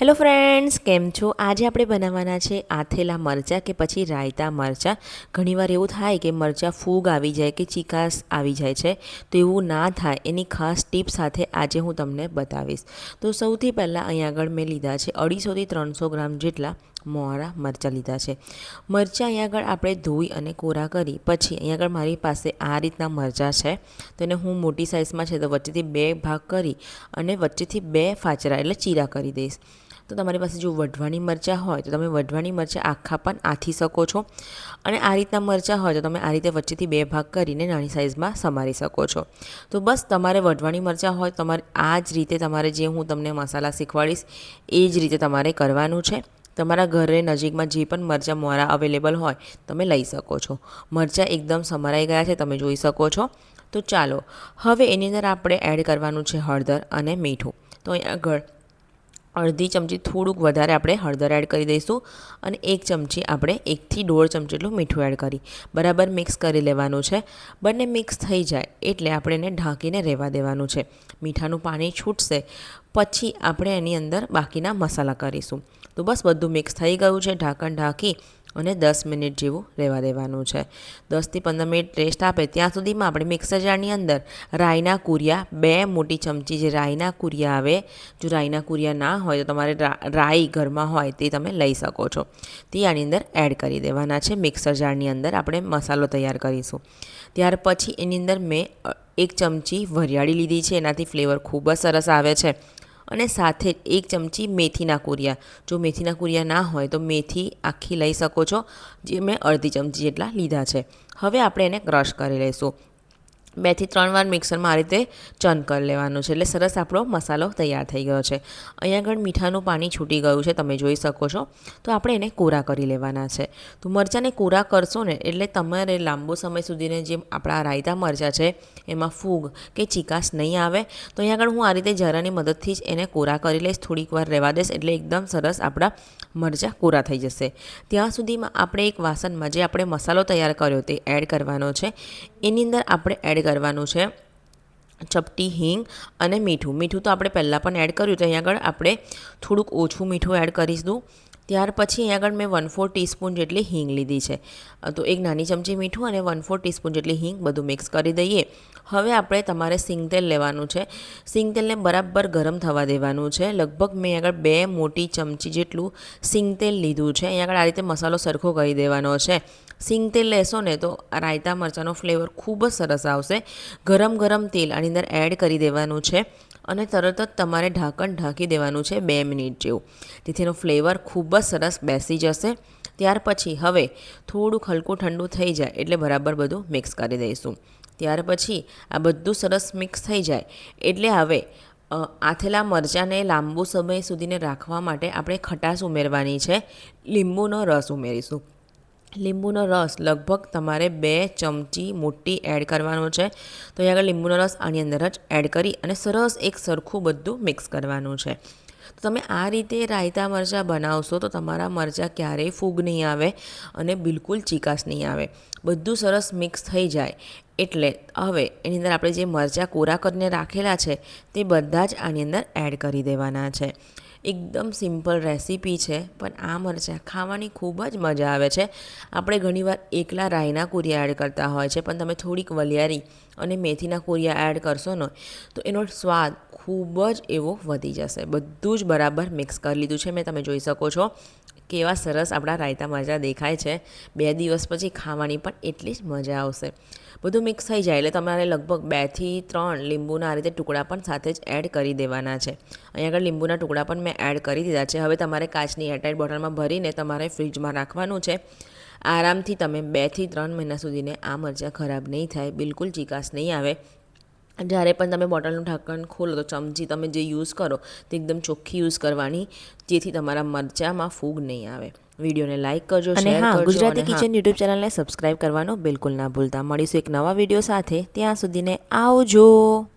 Hello friends કેમ છો? આજે આપણે બનાવવાના છે આથેલા મરચાં કે પછી રાયતા મરચાં. ઘણીવાર એવું થાય કે મરચાં ફૂગ આવી જાય કે ચીકાસ આવી જાય છે, તો એવું ના થાય. એની ખાસ ટીપ સાથે આજે હું તમને બતાવીશ. તો સૌથી પહેલાં અહીં આગળ મેં લીધા છે અઢીસોથી ત્રણસો ગ્રામ જેટલા મોરા મરચાં લીધા છે. મરચાં અહીંયા આગળ આપણે ધોઈ અને કોરા કરી, પછી અહીં આગળ મારી પાસે આ રીતના મરચાં છે. તેને હું મોટી સાઇઝમાં છે તો વચ્ચેથી બે ભાગ કરી અને વચ્ચેથી બે ફાચરા એટલે ચીરા કરી દઈશ. તો તમારી પાસે જો વઢવાની મરચાં હોય તો તમે વઢવાની મરચાં આખા પણ આથી શકો છો. અને આ રીતના મરચાં હોય તો તમે આ રીતે વચ્ચેથી બે ભાગ કરીને નાની સાઇઝમાં સમારી શકો છો. તો બસ તમારે વઢવાની મરચાં હોય તમારે આ જ રીતે તમારે જે હું તમને મસાલા શીખવાડીશ, એ જ રીતે તમારે કરવાનું છે. તમારા ઘરે નજીકમાં જે પણ મરચાં મોરા અવેલેબલ હોય તમે લઈ શકો છો. મરચાં એકદમ સમારાઈ ગયા છે તમે જોઈ શકો છો. તો ચાલો, હવે એની અંદર આપણે એડ કરવાનું છે હળદર અને મીઠું. તો અહીંયા આગળ અડધી ચમચી થોડુંક વધારે આપણે હળદર એડ કરી દઈશું અને એક ચમચી આપણે એકથી દોઢ ચમચી જેટલું મીઠું એડ કરી. બરાબર મિક્સ કરી લેવાનું છે. બંને મિક્સ થઈ જાય એટલે આપણે એને ઢાંકીને રહેવા દેવાનું છે. મીઠાનું પાણી છૂટશે પછી આપણે એની અંદર બાકીના મસાલા કરીશું. તો બસ બધું મિક્સ થઈ ગયું છે. ઢાંકણ ઢાંકી અને દસ મિનિટ જેવું રહેવા દેવાનું છે. દસથી પંદર મિનિટ રેસ્ટ આપે ત્યાં સુધીમાં આપણે મિક્સર જારની અંદર રાઈના કુરિયા, બે મોટી ચમચી જે રાઈના કુરિયા આવે, જો રાઈના કુરિયા ના હોય તો તમારે રાઈ ઘરમાં હોય તે તમે લઈ શકો છો. તે આની અંદર એડ કરી દેવાના છે. મિક્સર જારની અંદર આપણે મસાલો તૈયાર કરીશું. ત્યાર પછી એની અંદર મેં એક ચમચી વરિયાળી લીધી છે. એનાથી ફ્લેવર ખૂબ જ સરસ આવે છે. અને સાથે એક ચમચી મેથીના કુરિયા. જો મેથીના કુરિયા ના હોય તો મેથી આખી લઈ શકો છો, જે મેં અડધી ચમચી જેટલા લીધા છે. હવે આપણે એને ક્રશ કરી લઈશું. બેથી ત્રણ વાર મિક્સરમાં આ રીતે ચન કરી લેવાનું છે. એટલે સરસ આપણો મસાલો તૈયાર થઈ ગયો છે. અહીંયા આગળ મીઠાનું પાણી છૂટી ગયું છે, તમે જોઈ શકો છો. તો આપણે એને કોરા કરી લેવાના છે. તો મરચાંને કોરા કરશો ને, એટલે તમારે લાંબો સમય સુધીને જે આપણા રાયતા મરચાં છે, એમાં ફૂગ કે ચીકાશ નહીં આવે, તો અહીંયા આગળ હું આ રીતે જરાની મદદથી જ એને કોરા કરી લઈશ. થોડીક વાર રહેવા દઈશ એટલે એકદમ સરસ આપણા મરચાં કોરા થઈ જશે. ત્યાં સુધીમાં આપણે એક વાસણમાં જે આપણે મસાલો તૈયાર કર્યો તે એડ કરવાનો છે. એની અંદર આપણે એડ કરવાનું છે. ચપટી હિંગ અને મીઠું. મીઠું તો આપણે પહેલાં પણ એડ કર્યું તો અહીં આગળ આપણે થોડુંક ઓછું મીઠું એડ કરીશું ત્યાર પછી અહીં આગળ મેં વન ફોર ટીસ્પૂન જેટલી હિંગ લીધી છે. તો એક નાની ચમચી મીઠું અને વન ફોર ટીસ્પૂન જેટલી હિંગ બધું મિક્સ કરી દઈએ. હવે આપણે તમારે સિંગ તેલ લેવાનું છે. સિંગ તેલને બરાબર ગરમ થવા દેવાનું છે. લગભગ મેં આગળ બે મોટી ચમચી જેટલું સિંગ તેલ લીધું છે. અહીં આગળ આ રીતે મસાલો સરખો કરી દેવાનો છે. સિંગ તેલ લેશો ને તો રાયતા મરચાંનો ફ્લેવર ખૂબ જ સરસ આવશે. ગરમ ગરમ તેલ આની અંદર એડ કરી દેવાનું છે અને તરત જ તમારે ઢાંકણ ઢાંકી દેવાનું છે બે મિનિટ જેવું. તેથી એનો ફ્લેવર ખૂબ જ સરસ બેસી જશે. ત્યાર પછી હવે થોડુંક હલકું ઠંડુ થઈ જાય એટલે બરાબર બધું મિક્સ કરી દઈશું. ત્યાર પછી આ બધું સરસ મિક્સ થઈ જાય એટલે હવે આથેલા મરચાંને લાંબો સમય સુધીને રાખવા માટે આપણે ખટાશ ઉમેરવાની છે. લીંબુનો રસ ઉમેરીશું. લીંબુનો રસ લગભગ તમારે બે ચમચી મોટી એડ કરવાનો છે. તો અહીં આગળ લીંબુનો રસ આની અંદર જ એડ કરી અને સરસ એક સરખું બધું મિક્સ કરવાનું છે. તો તમે આ રીતે રાયતા મરચાં બનાવશો તો તમારા મરચાં ક્યારેય ફૂગ નહીં આવે અને બિલકુલ ચીકાશ નહીં આવે. બધું સરસ મિક્સ થઈ જાય. એટલે હવે એની અંદર આપણે જે મરચાં કોરા કરીને રાખેલા છે તે બધા જ આની અંદર એડ કરી દેવાના છે. એકદમ સિમ્પલ રેસીપી છે, પણ આ મરચાં ખાવાની ખૂબ જ મજા આવે છે. આપણે ઘણીવાર એકલા રાઈના કુરિયા એડ કરતા હોય છે, પણ તમે થોડીક વલિયારી અને મેથીના કુરિયા એડ કરશો ને, તો એનો સ્વાદ ખૂબ જ એવો વધી જશે. બધું જ બરાબર મિક્સ કરી લીધું છે, મેં તમે જોઈ શકો છો. કેવા સરસ આપણા રાયતા મરચાં દેખાય છે. બે દિવસ પછી ખાવાની પણ એટલી જ મજા આવશે. બધું મિક્સ થઈ જાય એટલે તમારે લગભગ બેથી ત્રણ લીંબુના આ રીતે ટુકડા પણ સાથે જ એડ કરી દેવાના છે. અહીંયા આગળ લીંબુના ટુકડા પણ મેં એડ કરી દીધા છે. હવે તમારે કાચની એરટાઇટ બોટલમાં ભરીને તમારે ફ્રીજમાં રાખવાનું છે. આરામથી તમે બેથી ત્રણ મહિના સુધીને આ મરચાં ખરાબ નહીં થાય, બિલકુલ ચીકાશ નહીં આવે. જ્યારે પણ તમે બોટલનું ઢાંકણ ખોલો તો ચમચી તમે જે યુઝ કરો તે એકદમ ચોખ્ખી યુઝ કરવાની જેથી તમારા મરચાંમાં ફૂગ નહીં આવે. વિડીયોને લાઇક કરજો અને હા, ગુજરાતી કિચન યુટ્યુબ ચેનલને સબસ્ક્રાઇબ કરવાનું બિલકુલ ના ભૂલતા. મળીશું એક નવા વીડિયો સાથે. ત્યાં સુધીને આવજો.